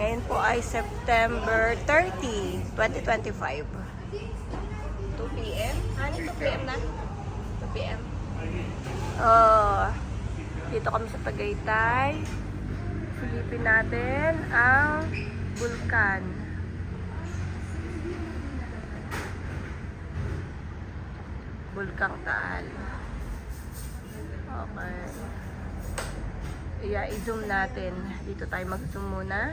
Ngayon po ay September 30, 2025. 2 p.m.? Ano 2 p.m. na? 2 p.m. Oh, dito kami sa Tagaytay. Silipin natin ang bulkan. Bulkang Taal. Okay. Iya, i-zoom natin. Dito tayo mag-zoom muna.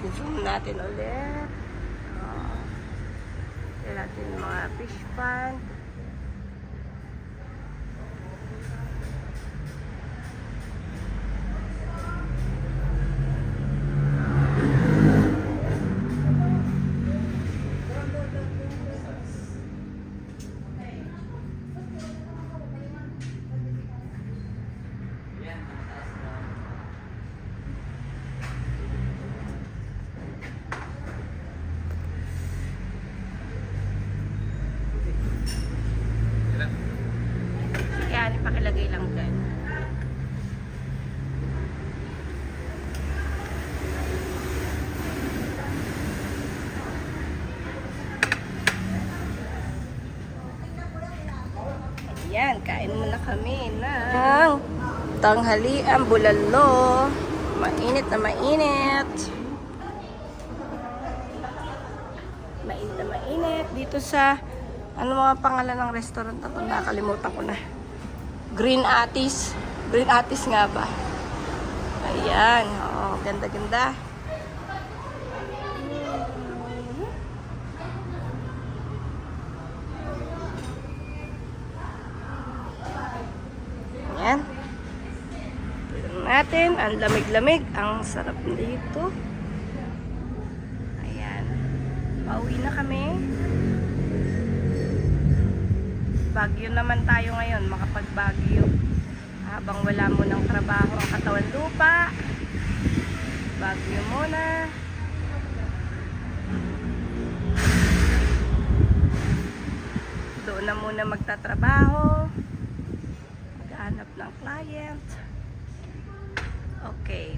I-zoom natin ulit. Oh. Yan natin mga fish pond. Yan, ipakilagay lang dyan. Ayan, kain muna kami na tanghalian bulalo. Mainit na mainit. Mainit na mainit. Dito sa, ano mga pangalan ng restaurant na to? Nakalimutan ko na. Green Atis. Green Atis nga ba? Ayan. Oo, ganda-ganda. Ayan. Tignan natin. Ang lamig-lamig. Ang sarap dito. Bagyo naman tayo ngayon, makapag-bagyo. Habang wala mo ng trabaho ang katawan lupa. Bagyo muna. Doon na muna magtatrabaho. Maghanap ng client. Okay.